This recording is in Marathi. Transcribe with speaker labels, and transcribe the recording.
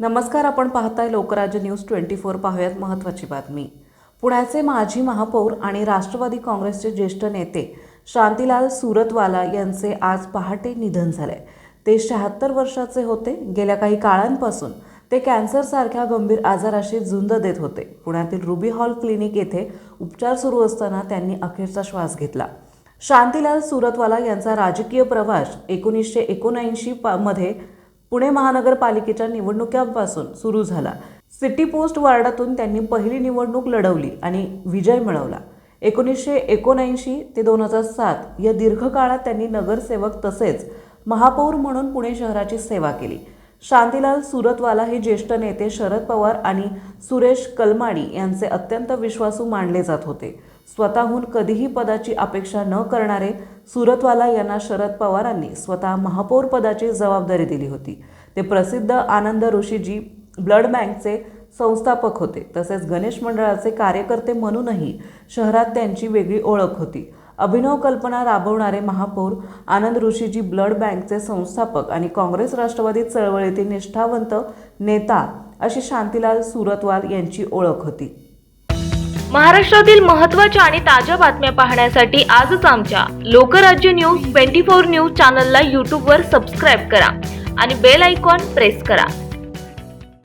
Speaker 1: नमस्कार आपण पाहताय लोकराज्य न्यूज ट्वेंटी फोर पाहूयात महत्त्वाची बातमी. पुण्याचे माजी महापौर आणि राष्ट्रवादी काँग्रेसचे ज्येष्ठ नेते शांतीलाल सुरतवाला यांचे आज पहाटे निधन झाले. ते शहात्तर वर्षाचे होते. गेल्या काही काळांपासून ते कॅन्सरसारख्या गंभीर आजाराशी झुंज देत होते. पुण्यातील रुबी हॉल क्लिनिक येथे उपचार सुरू असताना त्यांनी अखेरचा श्वास घेतला. शांतीलाल सुरतवाला यांचा राजकीय प्रवास एकोणीसशे एकोणऐंशी पा मध्ये पुणे महानगरपालिकेच्या निवडणुकांपासून सुरू झाला. सिटी पोस्ट वार्डातून त्यांनी पहिली निवडणूक लढवली आणि विजय मिळवला. एकोणीसशे एकोणऐंशी ते दोन हजार सात या दीर्घकाळात त्यांनी नगरसेवक तसेच महापौर म्हणून पुणे शहराची सेवा केली. शांतीलाल सुरतवाला हे ज्येष्ठ नेते शरद पवार आणि सुरेश कलमाडी यांचे अत्यंत विश्वासू मानले जात होते. स्वतःहून कधीही पदाची अपेक्षा न करणारे सुरतवाला यांना शरद पवारांनी स्वतः महापौर पदाची जबाबदारी दिली होती. ते प्रसिद्ध आनंद ऋषीजी ब्लड बँकचे संस्थापक होते. तसेच गणेश मंडळाचे कार्यकर्ते म्हणूनही शहरात त्यांची वेगळी ओळख होती. अभिनव कल्पना राबवणारे महापौर आनंद ऋषीजी ब्लड बँकचे संस्थापक आणि काँग्रेस राष्ट्रवादी चळवळीतील निष्ठावंत नेता अशी शांतीलाल सुरतवाल यांची ओळख होती.
Speaker 2: महाराष्ट्रातील महत्त्वाच्या आणि ताज्या बातम्या पाहण्यासाठी आजच आमच्या Lokrajya news twenty four news चॅनलला यूट्यूबवर सबस्क्राईब करा आणि बेल आयकॉन प्रेस करा.